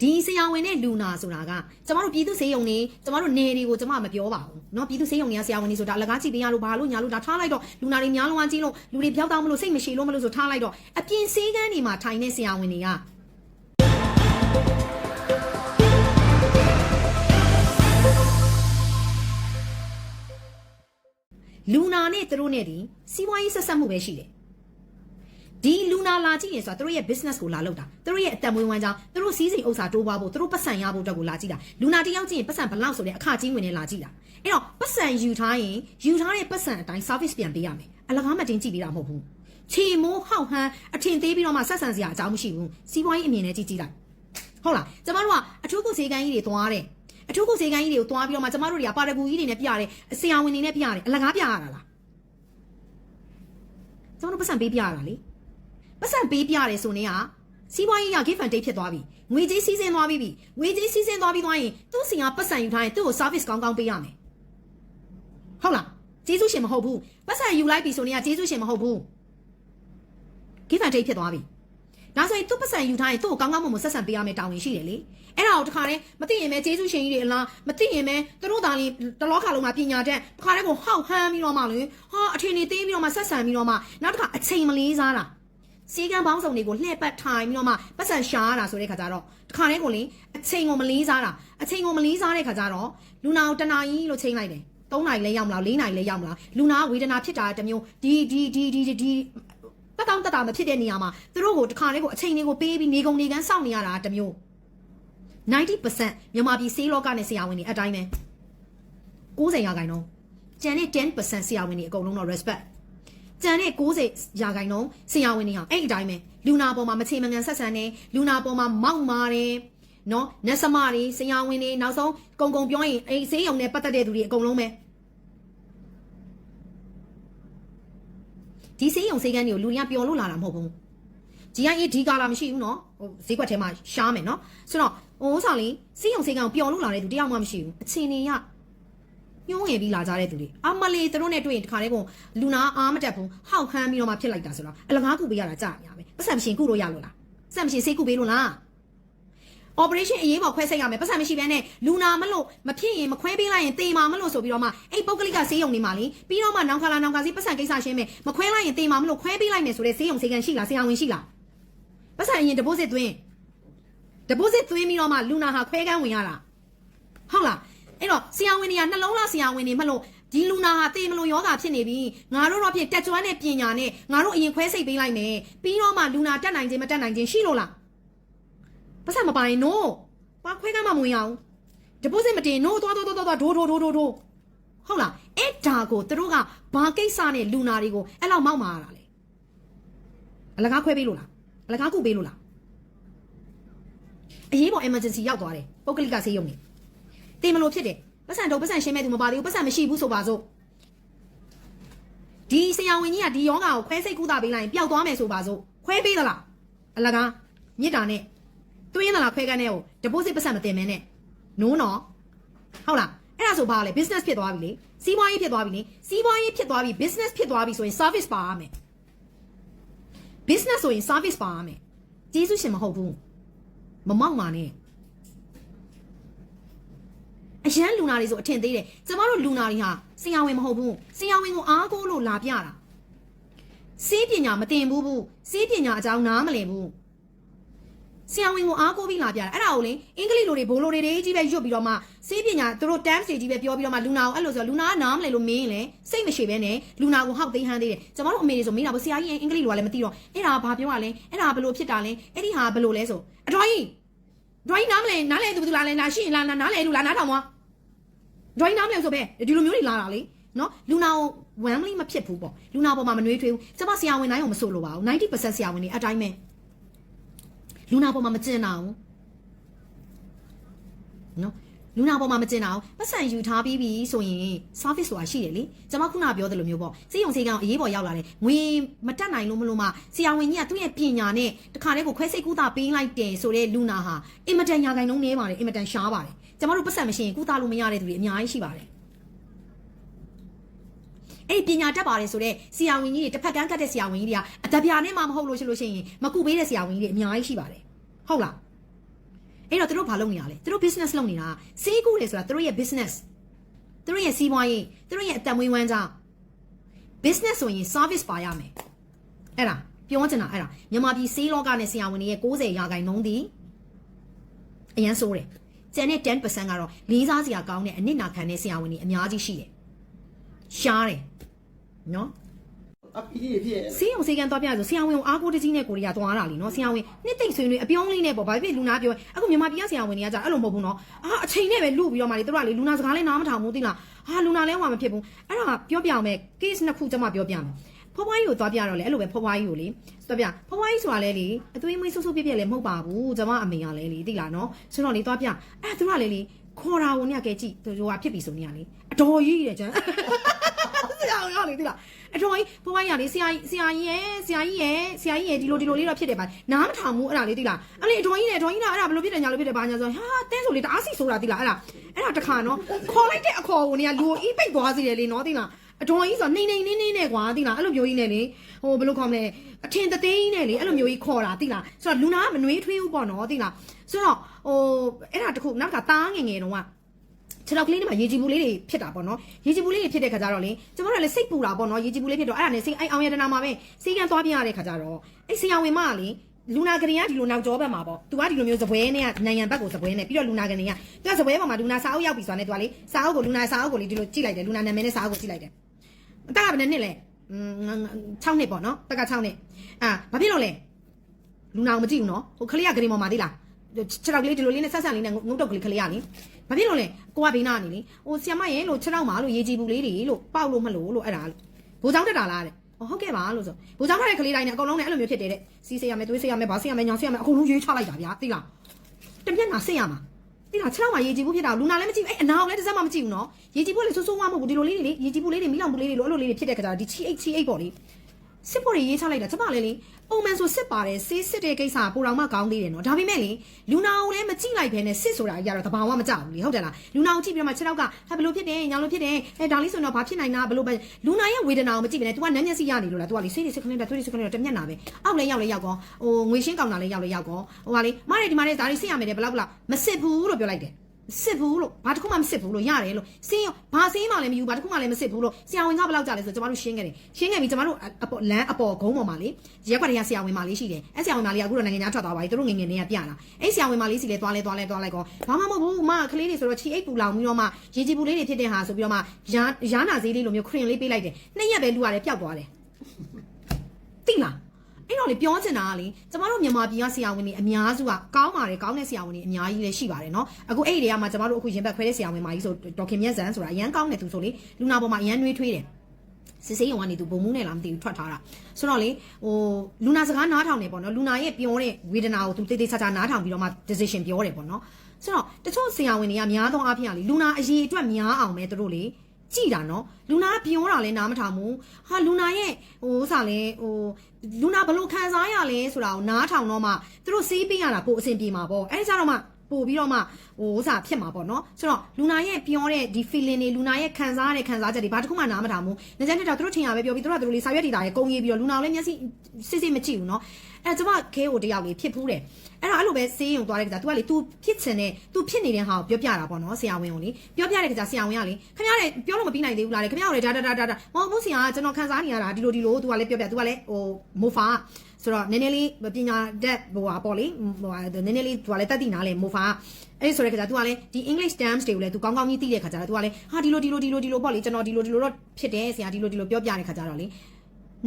ဒီဆရာဝန်နဲ့လူနာဆိုတာကကျမတို့ပြည်သူစေယုံနေကျမတို့နေတွေကိုကျမမပြောပါဘူးเนาะပြည်သူစေယုံတွေကဆရာဝန်တွေဆိုတာအလကားကြည့်ပေးရလို့ဘာလို့ညာလို့ဒါထားလိုက်တော့လူနာတွေများလုံးဝကြီးလို့လူတွေပြောက်တော့မလို့စိတ်မရှိလို့မလို့ဆိုထားလိုက်တော့အပြင်စေးကန်းတွေမှာထိုင်နေဆရာဝန်တွေကလူနာနဲ့သူတို့နဲ့ဒီစီးပွားရေးဆက်ဆက်မှုပဲရှိတယ် ဒီလူနာလာကြည့်ရင်ဆိုတာသူတို့ရဲ့ business ကိုလာလုပ်တာသူတို့ရဲ့အတံမွေးဝမ်းကြောင်းသူတို့စီးစိမ်ဥစ္စာတိုးပွားဖို့သူတို့ပတ်စံရဖို့အတွက်ကိုလာကြည့်တာလူနာတစ်ယောက်ကြည့်ရင်ပတ်စံဘလောက်ဆိုတဲ့အခကြီးဝင်နေလာကြည့်တာအဲ့တော့ပတ်စံယူထားရင်ယူထားတဲ့ပတ်စံအတိုင်း service ပြန်ပေးရမယ်အလကားမတင်ကြည့်ပေးတာမဟုတ်ဘူးချေမိုးဟောက်ဟန်းအထင်သေးပြီးတော့မှဆက်ဆံစရာအကြောင်းမရှိဘူးစီးပွားရေးအမြင်နဲ့ကြည့်ကြည့်လိုက်ဟုတ်လားကျမတို့ကအထူးကုဈေးကန်းကြီးတွေသွားတယ်အထူးကုဈေးကန်းကြီးတွေကိုသွားပြီးတော့မှကျမတို့တွေကပါရဂူကြီးတွေနဲ့ပြရတယ်ဆရာဝန်တွေနဲ့ပြရတယ်အလကားပြရတာလားကျမတို့ပတ်စံပေးပြရတာလေ ပတ်စံပေးပြရတယ်ဆိုနေကစီးပွားရေးရ give and take ဖြစ်သွားပြီငွေကြေးစီးဆင်းသွားပြီပြီငွေကြေးစီးဆင်းသွားပြီးသွားရင်သူ့စီကပတ်စံယူထားရင်သူ့ကို service ကောင်းကောင်းပေးရမယ်ဟုတ်လားကျေးဇူးရှင်မဟုတ်ဘူးပတ်စံယူလိုက်ပြီဆိုနေကကျေးဇူးရှင်မဟုတ်ဘူး give and take ဖြစ်သွားပြီဒါဆိုရင်သူ့ပတ်စံယူထားရင်သူ့ကိုကောင်းကောင်းမွန်မွန်ဆက်ဆံပေးရမယ်တာဝန်ရှိတယ်လေအဲ့ဒါကိုတခါတည်းမသိရင်ပဲကျေးဇူးရှင်ကြီးတွေအလားမသိရင်ပဲသူတို့သားလေးတလောခါလုံးမှာပညာတတ်တခါတည်းကိုဟောက်ဟမ်းပြီးတော့မှလေဟာအထင်နေသေးပြီးတော့မှဆက်ဆံပြီးတော့မှနောက်တစ်ခါအချိန်မလေးစားတာ စီကံပေါင်းစုံတွေကိုလှည့်ပတ်ထိုင်ပြီးတော့မှပတ်စံရှာရတာဆိုတဲ့ခါကျတော့တခါတည်းကိုလေအချိန်ကိုမလေးစားတာအချိန်ကိုမလေးစားတဲ့ခါကျတော့လူနာကိုတနာကြီးလို့ချိန်လိုက်တယ်၃နိုင်လဲရောက်မလား၄နိုင်လဲရောက်မလားလူနာကဝေဒနာဖြစ်တာတစ်မျိုးဒီဒီဒီဒီဒီဒီတက်တောင့်တက်တာမဖြစ်တဲ့နေရာမှာသူတို့ကိုတခါတည်းကိုအချိန်တွေကိုပေးပြီးနေကုန်နေကန်းစောင့်နေရတာတစ်မျိုး90%မြန်မာပြည်စေးလောကနဲ့ဆရာဝန်တွေအတိုင်းပဲ90ရာခိုင်နှုန်းကျန်တဲ့10%ဆရာဝန်တွေအကုန်လုံးတော့ respect ကျန်တဲ့60ရာခိုင်နှုန်းဆရာဝန်တွေဟာအဲ့ဒီအတိုင်းပဲလူနာပေါ်မှာမချေမငံဆက်ဆံနေလူနာပေါ်မှာမောက်မာတယ်နော်နတ်စမတွေဆရာဝန်တွေနောက်ဆုံးကုံကုံပြောရင်အဲ့ဆေးရုံနဲ့ပတ်သက်တဲ့သူတွေအကုန်လုံးပဲဒီဆေးရုံဆေးကန်းတွေကိုလူတွေကပျော်လို့လာတာမဟုတ်ဘူး GIA ဒီကာလာမရှိဘူးနော်ဟိုဈေးကွက်ထဲမှာရှားမယ်နော်ဆိုတော့ဟိုဆောင်လေးဆေးရုံဆေးကန်းကိုပျော်လို့လာတဲ့သူတယောက်မှမရှိဘူးအချင်းနေရ ညှိုးငယ်ပြီးလာကြတဲ့သူတွေအမလေးသူတို့နဲ့တွေ့ရင်တခါတည်းကလူနာအားမတက်ဘူးဟောက်ဟမ်းပြီးတော့မှဖြစ်လိုက်တာဆိုတော့အလကားကုပေးရတာကြာများပဲပတ်စံမရှင်ကုလို့ရလို့လားပတ်စံမရှင်ဆေးကုပေးလို့လား operation အရေးပေါ်ခွဲစိတ်ရမယ်ပတ်စံမရှိဘဲနဲ့လူနာမလို့မဖြစ်ရင်မခွဲပေးလိုက်ရင်တေမာမလို့ဆိုပြီးတော့မှအဲ့ပုတ်ကလိကဆေးရုံနေမှာလေပြီးတော့မှနောင်ခါလာနောင်ခါစီပတ်စံကိစ္စရှင်းမယ်မခွဲလိုက်ရင်တေမာမလို့ခွဲပေးလိုက်မယ်ဆိုတဲ့ဆေးရုံဆေးကန်ရှိလားဆရာဝန်ရှိလားပတ်စံအရင် deposit သွင်း deposit သွင်းပြီးတော့မှလူနာဟာခွဲကန်းဝင်ရတာဟုတ်လား အဲ့တော့ဆရာဝန်တွေကနှလုံးသားဆရာဝန်တွေမလို့ဒီလူနာဟာတေမလို့ယောဂဖြစ်နေပြီငါတို့တော့ဖြစ်တက်ကျွမ်းတဲ့ပညာနဲ့ငါတို့အရင်ခွဲစိတ်ပေးလိုက်မယ်ပြီးတော့မှလူနာတက်နိုင်ခြင်းမတက်နိုင်ခြင်းရှိလို့လားပတ်စံမပိုင် no ဘာခွဲကမ်းမှမဝင်ရအောင် deposit မတင် no သွားသွားသွားသွားဒိုးဒိုးဒိုးဒိုးဒိုးဟုတ်လားအဲ့ဒါကိုသူတို့ကဘာကိစ္စနဲ့လူနာတွေကိုအဲ့လောက်မောက်မာရတာလေအလကားခွဲပေးလို့လားအလကားကုပေးလို့လားအရေးပေါ် emergency ရောက်သွားတယ်ပုတ်ကလိကဆေးရုံနေ တင်မလို့ဖြစ်တယ်ပတ်စံတော့ပတ်စံရှင်းမဲ့သူမပါသေးဘူးပတ်စံမရှိဘူးဆိုပါစို့ဒီဆရာဝန်ကြီးကဒီယောဂါကိုခွဲစိတ်ကုသပေးလိုက်ရင်ပျောက်သွားမယ်ဆိုပါစို့ခွဲပေးသလားအလကားမြစ်တာနဲ့သွင်းလာခွဲကန်းတဲ့ကို deposit ပတ်စံမတင်မင်းနဲ့နိုးနော်ဟုတ်လားအဲ့ဒါဆိုဘာလဲ business ဖြစ်သွားပြီလေစီးပွားရေးဖြစ်သွားပြီလေစီးပွားရေးဖြစ်သွားပြီ business ဖြစ်သွားပြီဆိုရင် service ပါရမယ် business ဆိုရင် service ပါရမယ်ကျေးဇူးရှင်မဟုတ်ဘူးမမောက်ပါနဲ့ အရန်လူနာတွေဆိုအထင်သေးတယ်ကျမတို့လူနာတွေဟာဆရာဝန်မဟုတ်ဘူးဆရာဝန်ကိုအားကိုးလို့လာပြတာစေးပညာမတင်ဘူးဘူးစေးပညာအကြောင်းနားမလည်ဘူးဆရာဝန်ကိုအားကိုးပြီးလာပြတာအဲ့ဒါကိုလေအင်္ဂလိပ်လိုတွေဘိုးလိုတွေတွေကြီးပဲရွတ်ပြီးတော့မှစေးပညာသူတို့ terms တွေကြီးပဲပြောပြီးတော့မှလူနာကိုအဲ့လိုဆိုလူနာကနားမလဲလို့မင်းရင်လေစိတ်မရှိဘဲနဲ့လူနာကိုဟောက်သိမ်းဟန်းသေးတယ်ကျွန်တော်တို့အမေတွေဆိုမေးတာပေါ့ဆရာကြီးအင်္ဂလိပ်လိုကလည်းမသိတော့အဲ့ဒါဘာပြောရလဲအဲ့ဒါဘယ်လိုဖြစ်တာလဲအဲ့ဒီဟာဘယ်လိုလဲဆိုအတော်ကြီး ဒွိုင်းနားမလဲနားလဲသူဘယ်သူလားလဲနားရှိရင်လားနားလဲလူလားနားထောင်မဒွိုင်းနားမလဲဆိုပဲဒီလိုမျိုးတွေလာတာလေနော်လူနာကိုဝမ်းမလေးမဖြစ်ဘူးပေါ့လူနာပေါ်မှာမနှွေးထွေးဘူးကျွန်မဆရာဝန်တိုင်းကိုမဆိုလိုပါဘူး90%ဆရာဝန်တွေအတိုင်းပဲလူနာပေါ်မှာမကျင်တာဘူးနော် လူနာပေါ်မှာမကျင်တာဘူးပတ်စံယူထားပြီးပြီဆိုရင် service ဆိုတာရှိတယ်လေကျွန်မခုနပြောသလိုမျိုးပေါ့စေယုံစေကောင်အရေးပေါ်ရောက်လာတယ်ငွေမတက်နိုင်လို့မလို့မှဆရာဝန်ကြီးကသူ့ရဲ့ပညာနဲ့တခါတည်းကိုခွဲစိတ်ကူတာပေးလိုက်တယ်ဆိုတဲ့လူနာဟာအင်မတန်ညာခိုင်နှုန်းနေပါတယ်အင်မတန်ရှားပါတယ်ကျွန်မတို့ပတ်စံမရှိရင်ကူတာလို့မရတဲ့သူတွေအများကြီးရှိပါတယ်အဲ့ဒီပညာတတ်ပါတယ်ဆိုတော့ဆရာဝန်ကြီးတွေတစ်ဖက်ကန်းကတ်တဲ့ဆရာဝန်ကြီးတွေကအတပြာနဲ့မှမဟုတ်လို့ရှိလို့ရှိရင်မကူပေးတဲ့ဆရာဝန်ကြီးတွေအများကြီးရှိပါတယ်ဟုတ်လား အဲ့တော့သူတို့ဘာလုပ်နေရလဲသူတို့ business လုပ်နေတာစေးကူတယ်ဆိုတာသူတို့ရဲ့ business သူတို့ရဲ့စီးပွားရေးသူတို့ရဲ့အတံမွေးဝမ်းကြောင်း business ဆိုရင် service ပါရမယ်အဲ့ဒါပြောချင်တာအဲ့ဒါမြန်မာပြည်စေးလောကနဲ့ဆရာဝန်တွေရဲ့90ရာခိုင်နှုန်းဒီအရန်ဆိုးတယ်ကျန်တဲ့10%ကတော့လေးစားစရာကောင်းတဲ့အနစ်နာခံတဲ့ဆရာဝန်တွေအများကြီးရှိတယ်ရှားတယ်နော် အပီးဖြစ်ဆေးရုံဆေးကန်သွားပြဆိုဆရာဝန်ကိုအားကိုးတကြီးနဲ့ကိုရီးယားသွားတာလीနော်ဆရာဝန်နှစ်သိမ့်ဆွေးနွေးအပြောင်းလေးနဲ့ပေါ့ဘာဖြစ်လူနာပြောအခုမြန်မာပြည်ကဆရာဝန်တွေကကြာအဲ့လိုမဟုတ်ဘူးနော်အာအချိန်နဲ့ပဲလူပြီးတော့မှလေတို့ကလေလူနာစကားလဲနားမထောင်ဘူးသိလားဟာလူနာလဲဟောမဖြစ်ဘူးအဲ့ဒါပြောပြအောင်မဲ့ case နှစ်ခုကျွန်မပြောပြမယ်ဖွားဖွားကြီးကိုသွားပြတော့လေအဲ့လိုပဲဖွားဖွားကြီးကိုလေသွားပြဖွားဖွားကြီးဆိုတာလေလေအသွေးမွေးဆူဆူပြပြလဲမဟုတ်ပါဘူးကျွန်မအမေကလည်းလေသိလားနော်ဆိုတော့လေသွားပြအဲ့သူကလေလေခေါ်တာဝင်ရကဲကြည့်သူကဖြစ်ပြီဆိုနေရလေအ တော်ကြီးတဲ့ကျန်ဆရာရောလေဒီလားအတော်ကြီးဘဝကြီးရလေဆရာကြီးဆရာကြီးရဲ့ဆရာကြီးရဲ့ဆရာကြီးရဲ့ဒီလိုဒီလိုလေးတော့ဖြစ်တယ်ပါနားမထောင်ဘူးအဲ့ဒါလေးဒီလားအဲ့လေအတော်ကြီးနဲ့အတော်ကြီးလားအဲ့ဒါဘယ်လိုဖြစ်တယ်ညာလို့ဖြစ်တယ်ဘာညာဆိုဟာတင်းဆိုလေတအားစီဆိုတာဒီလားအဲ့ဒါအဲ့ဒါတခါနော်ခေါ်လိုက်တဲ့အခေါ်ကိုနေကလူကိုအီးပိတ်သွားစီတယ်လေနော်ဒီလားအတော်ကြီးဆိုနေနေနေနေနဲ့ကွာဒီလားအဲ့လိုမျိုးကြီးနဲ့လေဟိုဘယ်လိုခေါ်မလဲအထင်တသိန်းနဲ့လေအဲ့လိုမျိုးကြီးခေါ်တာဒီလားဆိုတော့လူနာကမနှွေးထွေးဘူးပေါ့နော်ဒီလားဆိုတော့ဟိုအဲ့ဒါတခုနောက်ကတားငယ်ငယ်တော့က ခြေထောက်ကလေးတွေမှာရေကြည်ဘူးလေးတွေဖြစ်တာပေါ့နော်ရေကြည်ဘူးလေးတွေဖြစ်တဲ့ခါကျတော့လေကျမတို့ကလည်းစိတ်ပူတာပေါ့နော်ရေကြည်ဘူးလေးဖြစ်တော့အဲ့ဒါနဲ့စိတ်အဲ့အောင်ရတနာမှာပဲစိတ်ကသွားပြရတဲ့ခါကျတော့အဲ့ဆရာဝန်မကလေလူနာကလေးကဒီလိုနောက်ကျောဘက်မှာပေါ့သူကဒီလိုမျိုးစပွဲနဲ့ကနိုင်ငံဘက်ကိုစပွဲနဲ့ပြီးတော့လူနာကလေးကသူကစပွဲပေါ်မှာလူနာစာအုပ်ရောက်ပြီဆိုတာနဲ့သူကလေစာအုပ်ကိုလူနာစာအုပ်ကိုလေဒီလိုကြည့်လိုက်တယ်လူနာနာမည်နဲ့စာအုပ်ကိုကြည့်လိုက်တယ်အသက်ကဘယ်နှစ်လဲอืม6နှစ်ပေါ့နော်တက်က6နှစ်အာဘာဖြစ်လို့လဲလူနာကိုမကြည့်ဘူးနော်ဟိုခလေးကဂရင်ပေါ်မှာသိလား ခြေထောက်ကလေးဒီလိုလေးနဲ့ဆက်ဆက်လေးနဲ့ငုတ်တုတ်ကလေးခလေးကလေဘာဖြစ်လို့လဲကိုကဘေးနာနေလေဟိုဆီယမရဲ့လို့ခြေထောက်မှာလို့ရေကြည်ဘူးလေးတွေလို့ပေါက်လို့မလို့လို့အဲ့ဒါလို့ဘိုးเจ้าတက်တာလားတဲ့ဟောဟုတ်ကဲ့ပါလို့ဆိုဘိုးเจ้าထားတဲ့ကလေးတိုင်းနဲ့အကုန်လုံးနဲ့အဲ့လိုမျိုးဖြစ်တယ်တဲ့စီးစေးရမယ်သွေးစေးရမယ်ဘာစေးရမယ်ညောင်စေးရမယ်အကုန်လုံးရွေးချလိုက်တာဗျာသိလားတမျက်နှာစေးရမှာသိလားခြေထောက်မှာရေကြည်ဘူးဖြစ်တာလူနာလည်းမကြည့်ဘူးအဲ့အနာကိုလည်းတစ်စက်မှမကြည့်ဘူးနော်ရေကြည်ဘူးလေဆိုးဆိုးဝါးမဟုတ်ဘူးဒီလိုလေးတွေလေရေကြည်ဘူးလေးတွေမိလောင်ဘူးလေးတွေလို့အဲ့လိုလေးတွေဖြစ်တဲ့ခါကျတော့ဒီချီအိတ်ချီအိတ်ပေါ့လေ စစ်ဖို့တွေရေးချလိုက်တာကျမလည်းလေပုံမှန်ဆိုစစ်ပါတယ်စေးစစ်တဲ့ကိစ္စကပူတော်မှကောင်းသေးတယ်နော်ဒါပေမဲ့လေလူနာကိုလည်းမကြည့်လိုက်ဘဲနဲ့စစ်ဆိုတာကြီးကတော့တဘာဝမကြောက်ဘူးလေဟုတ်တယ်လားလူနာကိုကြည့်ပြီးတော့မှခြေထောက်ကဟာဘယ်လိုဖြစ်တယ်ညာလိုဖြစ်တယ်အဲဒါလေးဆိုတော့ဘာဖြစ်နိုင်တာဘယ်လိုပဲလူနာရဲ့ဝေဒနာကိုမကြည့်ဘဲနဲ့ तू ကနမ်းမျက်စိရနေလို့လား तू ကလေစိတ်တွေစိတ်ခနဲ့တက်သွေးတွေစိတ်ခနဲ့တက်တမျက်နာပဲအောက်လည်းရောက်လည်းရောက်ကောဟိုငွေရှင်းကောင်တာလည်းရောက်လည်းရောက်ကောဟိုကလေမရဒီမှာလေဒါလေးစစ်ရမယ်တဲ့ဘလောက်ဘလောက်မစစ်ဘူးလို့ပြောလိုက်တယ် စစ်ဘူးလို့ဘာတစ်ခုမှမစစ်ဘူးလို့ရတယ်လို့စင်းရောဘာစင်းမှလည်းမယူဘာတစ်ခုမှလည်းမစစ်ဘူးလို့ဆရာဝန်ကဘယ်လောက်ကြာလဲဆိုတော့ကျမတို့ရှင်းခဲ့တယ်ရှင်းခဲ့ပြီးကျမတို့အပေါ်လမ်းအပေါ်ဂုံးပေါ်မှာလေရက်ခွက်တွေကဆရာဝန်မလေးရှိတယ်အဲဆရာဝန်မလေးကအခုတော့နိုင်ငံခြားထွက်သွားပါပြီသူတို့ငငယ်နေရပြလာအဲဆရာဝန်မလေးစီလေသွားလဲသွားလဲသွားလိုက်ကောဘာမှမဟုတ်ဘူးမကလေးတွေဆိုတော့ချီအိတ်ပူလောင်ပြီးတော့မှရေကြည်ပူလေးတွေဖြစ်တဲ့ဟာဆိုပြီးတော့မှရာရာနာဈေးလေးလိုမျိုးခရင်လေးပေးလိုက်တယ်နှစ်ရက်ပဲလူရတယ်ပျောက်သွားတယ်တိလား အဲ့တော့လေပြောချင်တာကလေကျမတို့မြန်မာပြည်ကဆရာဝန်တွေအများစုကကောင်းပါတယ်ကောင်းတဲ့ဆရာဝန်တွေအများကြီးလည်းရှိပါတယ်နော်အခုအဲ့ဒီတွေကမှကျမတို့အခုရင်ဘတ်ခွဲတဲ့ဆရာဝန်မကြီးဆိုဒေါက်ခင်မြတ်ဇန်ဆိုတာအရန်ကောင်းတဲ့သူဆိုလေလူနာပေါ်မှာအရန်နှွေးထွေးတယ်စစ်စေးရုံကနေသူဘုံမှုနဲ့လားမသိဘူးထွက်ထားတာဆိုတော့လေဟိုလူနာစကားနားထောင်နေပေါ့နော်လူနာရဲ့ပြောတဲ့ဝေဒနာကိုသူတေးသေးချာချာနားထောင်ပြီးတော့မှ decision ပြောတယ်ပေါ့နော်ဆိုတော့တချို့ဆရာဝန်တွေကများသောအားဖြင့်ကလေလူနာအရေးအတွက်များအောင်ပဲသူတို့လေ ကြည်တာနော်လူနာပြောတာလည်းနားမထောင်ဘူးဟာလူနာရဲ့ဟိုဥစားလဲဟိုလူနာဘလို့ခံစားရလဲဆိုတာကိုနားထောင်တော့မှသူတို့စေးပေးရတာပိုအဆင်ပြေမှာပေါ့အဲဒါကြတော့မှပို့ပြီးတော့မှဟိုဥစားဖြစ်မှာပေါ့နော်ဆိုတော့လူနာရဲ့ပြောတဲ့ဒီ feeling တွေလူနာရဲ့ခံစားရတဲ့ခံစားချက်တွေဘာတစ်ခုမှနားမထောင်ဘူးငကြမ်းတဲ့တော့သူတို့ထင်ရပဲပြောပြီးသူတို့ကသူတို့လေးစာရွက်တွေတာရဲ့ကုံရေးပြီးတော့လူနာကိုလည်းမျက်စိစစ်စစ်မကြည့်ဘူးနော်အဲကျမခဲကိုတယောက်လေးဖြစ်ဖူးတယ်အဲ့ဒါအဲ့လိုပဲစေးရုံသွားတဲ့ကကြာ तू ကလေ तू ဖြစ်ချင်တဲ့ तू ဖြစ်နေတဲ့ဟာကိုပြောပြတာပေါ့နော်ဆရာဝန်ကိုလေပြောပြတဲ့ကကြာဆရာဝန်ကလေခင်ဗျားလည်းပြောလို့မပြီးနိုင်သေးဘူးလားလေခင်ဗျားတို့လည်းဒါဒါဒါဒါမဟုတ်ဘူးဆရာကကျွန်တော်ခံစားနေရတာဒီလိုဒီလို तू ကလည်းပြောပြ तू ကလည်းဟိုမိုဖာဆိုတော့နည်းနည်းလေးပညာတတ်ဟိုဟာပေါ့လေဟိုဟာနည်းနည်းလေး तू ကလည်းတတ်သိနာလေမိုဖာအဲ့ဆိုတဲ့ခါကျ तू ကလည်းဒီ English terms တွေကိုလည်း तू ကောင်းကောင်းကြီးသိတဲ့ခါကျတော့ तू ကလည်းဟာဒီလိုဒီလိုဒီလိုဒီလိုပေါ့လေကျွန်တော်ဒီလိုဒီလိုတော့ဖြစ်တယ်ဆရာဒီလိုဒီလိုပြောပြတဲ့ခါကျတော့လေ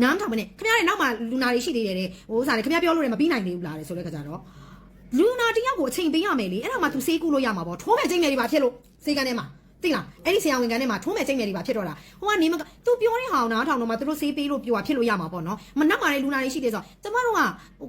နားမထောင်မနဲ့ခင်ဗျားလည်းနောက်မှလူနာတွေရှိသေးတယ်တဲ့ဟိုဥစားလေခင်ဗျားပြောလို့လည်းမပြီးနိုင်သေးဘူးလားတဲ့ဆိုတဲ့ခါကျတော့လူနာတယောက်ကိုအချိန်ပေးရမယ်လေအဲ့ဒါမှ तू စေးကူလို့ရမှာပေါ့ထိုးမဲ့ချိန်ငယ်တွေပါဖြစ်လို့စေးကန်ထဲမှာ သိလားအဲ့ဒီဆရာဝန်ကန်ထဲမှာထိုးမဲ့ချိန်ငယ်တွေပါဖြစ်တော့တာဟိုကနေမက तू ပြောတဲ့ဟာကိုနားထောင်တော့မှသူတို့စေးပေးလို့ပြောတာဖြစ်လို့ရမှာပေါ့နော်မနောက်မှလည်းလူနာတွေရှိသေးဆိုတော့ကျမတို့က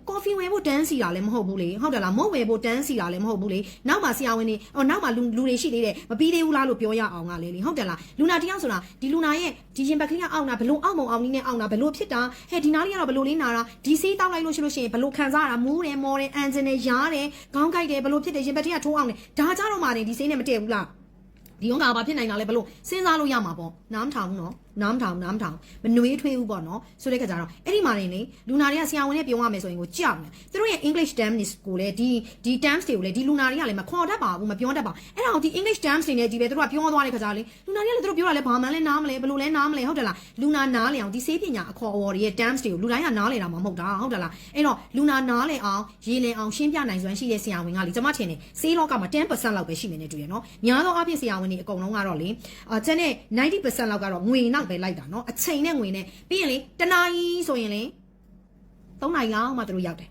ကော်ဖီဝယ်ဖို့တန်းစီတာလည်းမဟုတ်ဘူးလေဟုတ်တယ်လားမုတ်ဝယ်ဖို့တန်းစီတာလည်းမဟုတ်ဘူးလေနောက်မှဆရာဝန်တွေဟိုနောက်မှလူလူတွေရှိသေးတယ်မပြီးသေးဘူးလားလို့ပြောရအောင်ကလေလေဟုတ်တယ်လားလူနာတယောက်ဆိုတာဒီလူနာရဲ့ဒီရင်ဘက်ကလေးကအောက်နာဘလို့အောက်မုံအောင်လေးနဲ့အောက်နာဘလို့ဖြစ်တာဟဲ့ဒီနားလေးကတော့ဘလို့လေးနာတာဒီဆေးတောက်လိုက်လို့ရှိလို့ရှိရင်ဘလို့ခံစားရတာမူးတယ်မော်တယ်အန်ဂျင်တယ်ရားတယ်ခေါင်းကိုက်တယ်ဘလို့ဖြစ်တယ်ရင်ဘက်ကလေးကထိုးအောင်လေဒါကြတော့မှနေဒီဆေးနဲ့မတည့်ဘူးလား ဒီရောကဘာဖြစ်နိုင်တာလဲဘလို့စဉ်းစားလို့ရမှာပေါ့နားမထောင်ဘူးနော် နားမထောင်နားမထောင်မနှွေးထွေးဘူးပေါ့နော်ဆိုတဲ့ခါကျတော့အဲ့ဒီမှာနေလေလူနာတွေကဆရာဝန်နဲ့ပြောရမယ်ဆိုရင်ကိုကြောက်နေသူတို့ရဲ့ English terms ကိုလည်းဒီဒီ terms တွေကိုလည်းဒီလူနာတွေကလည်းမခေါ်တတ်ပါဘူးမပြောတတ်ပါဘူးအဲ့ဒါကိုဒီ English terms တွေနဲ့ဒီပဲသူတို့ကပြောသွားတဲ့ခါကျတော့လေလူနာတွေကလည်းသူတို့ပြောတာလည်းဘာမှလည်းနားမလဲဘယ်လိုလဲနားမလဲဟုတ်တယ်လားလူနာနားလေအောင်ဒီစေးပညာအခေါ်အဝေါ်တွေရဲ့ terms တွေကိုလူတိုင်းကနားလေတာမှမဟုတ်တာဟုတ်တယ်လားအဲ့တော့လူနာနားလေအောင်ရေးလင်အောင်ရှင်းပြနိုင်စွမ်းရှိတဲ့ဆရာဝန်ကလေကျွန်မထင်တယ်စေးလောကမှာ10%လောက်ပဲရှိမယ်နဲ့တူရနော်များသောအားဖြင့်ဆရာဝန်တွေအကုန်လုံးကတော့လေအာကျန်တဲ့90%လောက်ကတော့ငွေနောက်ပဲလိုက်တာနော်အချိန်နဲ့ငွေနဲ့ပြီးရင်လေတနာကြီးဆိုရင်လေ3နိုင်လောက်မှသူတို့ရောက်တယ်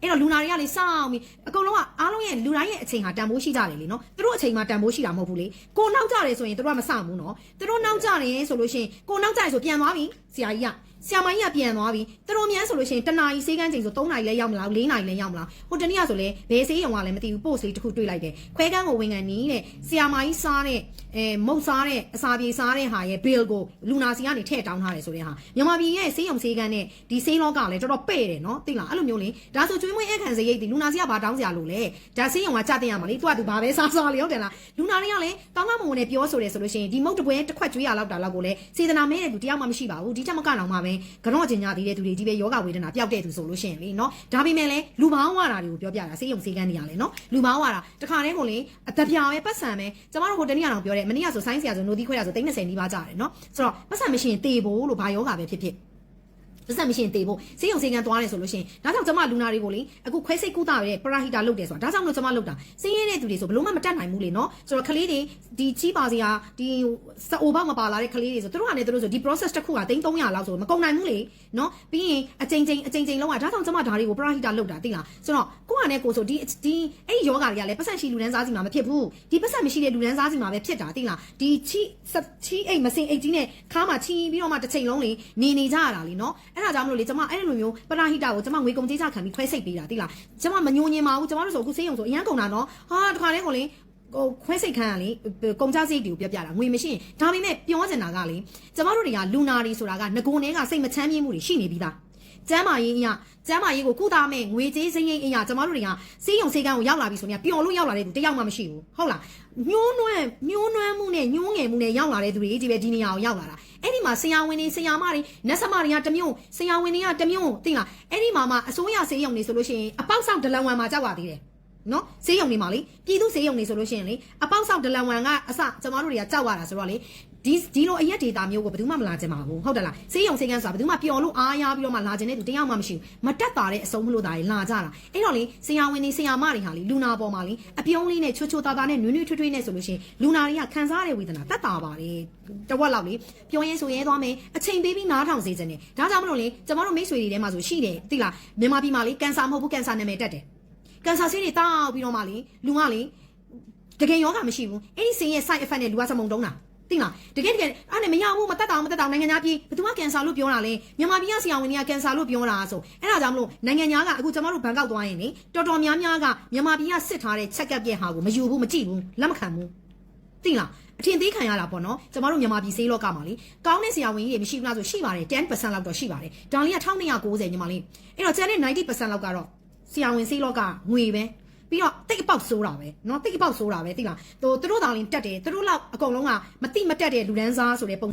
အဲ့တော့လူနာတွေကလေစောင့်ပြီးအကုန်လုံးကအားလုံးရဲ့လူတိုင်းရဲ့အချိန်ဟာတန်ဖိုးရှိကြတယ်လေနော်သူတို့အချိန်မှာတန်ဖိုးရှိတာမဟုတ်ဘူးလေကိုနောက်ကြတယ်ဆိုရင်သူတို့ကမစောင့်ဘူးနော်သူတို့နောက်ကြတယ်ဆိုလို့ရှိရင်ကိုနောက်ကြတယ်ဆိုပြန်သွားပြီ ဆရာကြီးကဆရာမကြီးကပြန်သွားပြီသူတို့မြန်ဆိုလို့ရှိရင်တနာရီစေးကန်းချိန်ဆို3နာရီလဲရောက်မလား4နာရီလဲရောက်မလားဟိုတနေ့ကဆိုလဲဘယ်စေးရုံကလည်းမသိဘူးပို့စေးတစ်ခုတွေ့လိုက်တယ်ခွဲကန်းကိုဝင်ကန်နီးတဲ့ဆရာမကြီးစားတဲ့အဲမုတ်စားတဲ့အစာပြေစားတဲ့ဟာရဲ့ bill ကိုလူနာစီကနေထည့်တောင်းထားတယ်ဆိုတဲ့ဟာမြန်မာပြည်ရဲ့စေးရုံစေးကန်းနဲ့ဒီစေးလောကလည်းတော်တော်ပဲ့တယ်နော်သိလားအဲ့လိုမျိုးလေဒါဆိုကျွေးမွေးအခန့်စရိတ်ဒီလူနာစီကဘာတောင်းစရာလို့လဲဒါစေးရုံကကြတင်ရမှာလေသူကသူဘာပဲစားစားလေဟုတ်တယ်လားလူနာတွေကလည်းကောင်းကောင်းမွန်မွန်နဲ့ပြောဆိုတယ်ဆိုလို့ရှိရင်ဒီမုတ်တပွဲတစ်ခွက်ကျွေးရလောက်တာလောက်ကိုလည်းစေတနာမဲတဲ့သူတယောက်မှမရှိပါဘူးဒီချက်မကတော့မှပဲကတော့ကျင်ညာသေးတဲ့သူတွေဒီပဲယောဂဝေဒနာပျောက်တဲ့သူဆိုလို့ရှိရင်လေနော်ဒါပေမဲ့လည်းလူပေါင်းဝါတာတွေကိုပြောပြတာစေးရုံစေးကန်းနေရလေနော်လူပေါင်းဝါတာတခါတည်းကိုလေအတပြာပဲပတ်စံပဲကျမတို့ဟိုတနေ့ကတော့ပြောတယ်မနေ့ကဆိုဆိုင်းဆရာဆိုနိုဒီခွဲရဆို30နီးပါးကြတယ်နော်ဆိုတော့ပတ်စံမရှိရင်တေဖို့လို့ဘာယောဂပဲဖြစ်ဖြစ် ပတ်စံမရှိရင်တေဖို့စေးရုံစေးကန်းသွားတယ်ဆိုလို့ရှိရင်ဒါကြောင့်ကျမလူနာတွေကိုလေအခုခွဲစိတ်ကုသရဲပရာဟီတာလုပ်တယ်ဆိုတာဒါကြောင့်လို့ကျမလုပ်တာစေးရဲတဲ့သူတွေဆိုဘလို့မှမတတ်နိုင်ဘူးလေနော်ဆိုတော့ကလေးတွေဒီချီးပါစရာဒီစအိုဘောက်မပါလာတဲ့ကလေးတွေဆိုသူတို့ကလည်းသူတို့ဆိုဒီ process တစ်ခုက300လောက်ဆိုမကုန်နိုင်ဘူးလေနော်ပြီးရင်အချိန်ချင်းအချိန်ချင်းလုံးဝဒါကြောင့်ကျမဒါတွေကိုပရာဟီတာလုပ်တာသိလားဆိုတော့ ကိုကလည်းကိုဆိုဒီဒီအဲ့ဒီယောဂတွေကလည်းပတ်စံရှိလူတန်းစားစီမှာမဖြစ်ဘူးဒီပတ်စံမရှိတဲ့လူတန်းစားစီမှာပဲဖြစ်တာသိလားဒီချီချီအိတ်မစင်အိတ်ကြီးနဲ့ခါမှာချီပြီးတော့မှတစ်ချိန်လုံးလေနေနေကြရတာလीနော်အဲ့ဒါကြောင့်မလို့လေကျမအဲ့လိုမျိုးပရာဟီတာကိုကျမငွေကုန်ကြေးချခံပြီးခွဲစိတ်ပေးတာသိလားကျမမညိုညင်ပါဘူးကျမတို့ဆိုအခုစေးရုံဆိုအရန်ကုန်တာနော်ဟာတခါတည်းကိုလေဟိုခွဲစိတ်ခန်းကလေကုန်ကြစိတ်တွေကိုပြောပြတာငွေမရှိရင်ဒါပေမဲ့ပြောချင်တာကလေကျမတို့တွေကလူနာတွေဆိုတာကငကိုနေကစိတ်မချမ်းမြေ့မှုတွေရှိနေပြီးသား ကျမ်းမာရေးအရာကျမ်းမာရေးကိုကုသမဲ့ငွေကြေးစင်းရင်အရာကျမတို့တွေကစေးရုံစေးကန်းကိုရောက်လာပြီဆိုရင်ပျော်လို့ရောက်လာတဲ့သူတယောက်မှမရှိဘူးဟုတ်လားညှိုးနွမ်းညှိုးနွမ်းမှုနဲ့ညှိုးငယ်မှုနဲ့ရောက်လာတဲ့သူတွေဒီပဲဒီနေရာကိုရောက်လာတာအဲ့ဒီမှာဆရာဝန်တွေဆရာမတွေနတ်ဆမတွေကတမျိုးဆရာဝန်တွေကတမျိုးသိလားအဲ့ဒီမှာမှအစိုးရစေးရုံတွေဆိုလို့ရှိရင်အပေါက်ဆောက်ဒလန်ဝန်မှာကြောက်ပါသေးတယ်နော်စေးရုံတွေမှာလေပြည်သူစေးရုံတွေဆိုလို့ရှိရင်လေအပေါက်ဆောက်ဒလန်ဝန်ကအစကျမတို့တွေကကြောက်ရတာဆိုတော့လေ ဒီဒီလိုအရက်ဒေတာမျိုးကိုဘယ်သူမှမလာကြပါဘူးဟုတ်တယ်လားစေးရုံစေးကန်းဆိုတာဘယ်သူမှပျော်လို့အားရပြီးတော့မှလာခြင်းတဲ့သူတယောက်မှမရှိဘူးမတက်တာတဲ့အစုံမလို့တာလေလာကြတာအဲ့တော့လေဆရာဝန်တွေဆရာမတွေဟာလေလူနာပေါ်မှာလေအပြုံးလေးနဲ့ချွတ်ချွတ်သားသားနဲ့နွေးနွေးထွေးထွေးနဲ့ဆိုလို့ရှိရင်လူနာတွေကခံစားရတဲ့ဝေဒနာတက်တာပါလေတဝက်လောက်လေပြောရင်းဆိုရဲသွားမယ်အချိန်ပေးပြီးနားထောင်စေခြင်းနဲ့ဒါကြောင့်မလို့လေကျမတို့မိတ်ဆွေတွေထဲမှာဆိုရှိတယ်သိလားမြန်မာပြည်မှာလေကန်ဆာမဟုတ်ဘူးကန်ဆာနာမည်တက်တယ်ကန်ဆာဆေးတွေတောက်ပြီးတော့မှလေလူကလေတကယ်ယောဂမရှိဘူးအဲ့ဒီဆေးရဲ့ side effect နဲ့လူကစမုံတုံးတာ သိလားတကယ်တကယ်အဲ့နဲ့မရဘူးမတက်တောင်မတက်တောင်နိုင်ငံသားပြည်ဘယ်သူကကန်ဆာလို့ပြောတာလဲမြန်မာပြည်ကဆရာဝန်တွေကကန်ဆာလို့ပြောတာဆိုအဲ့ဒါကြောင့်မလို့နိုင်ငံသားကအခုကျမတို့ဘန်ကောက်သွားရင်လေတော်တော်များများကမြန်မာပြည်ကစစ်ထားတဲ့ check up ရဲ့ဟာကိုမယူဘူးမကြည့်ဘူးလက်မခံဘူးသိလားအထင်သေးခံရတာပေါ့နော်ကျမတို့မြန်မာပြည်ဆေးလောကမှာလေကောင်းတဲ့ဆရာဝန်ကြီးတွေမရှိဘူးလားဆိုရှိပါတယ်10%လောက်တော့ရှိပါတယ်ဒါလေးက1290ညီမလေးအဲ့တော့ကျန်တဲ့90%လောက်ကတော့ဆရာဝန်ဆေးလောကငွေပဲ ပြီးတော့တိတ်အပေါက်ဆိုးတာပဲเนาะတိတ်အပေါက်ဆိုးတာပဲသိလားသူတို့တောင်လင်းတက်တယ်သူတို့လောက်အကုန်လုံးကမတိမတက်တဲ့လူဒန်းစားဆိုတဲ့ပုံ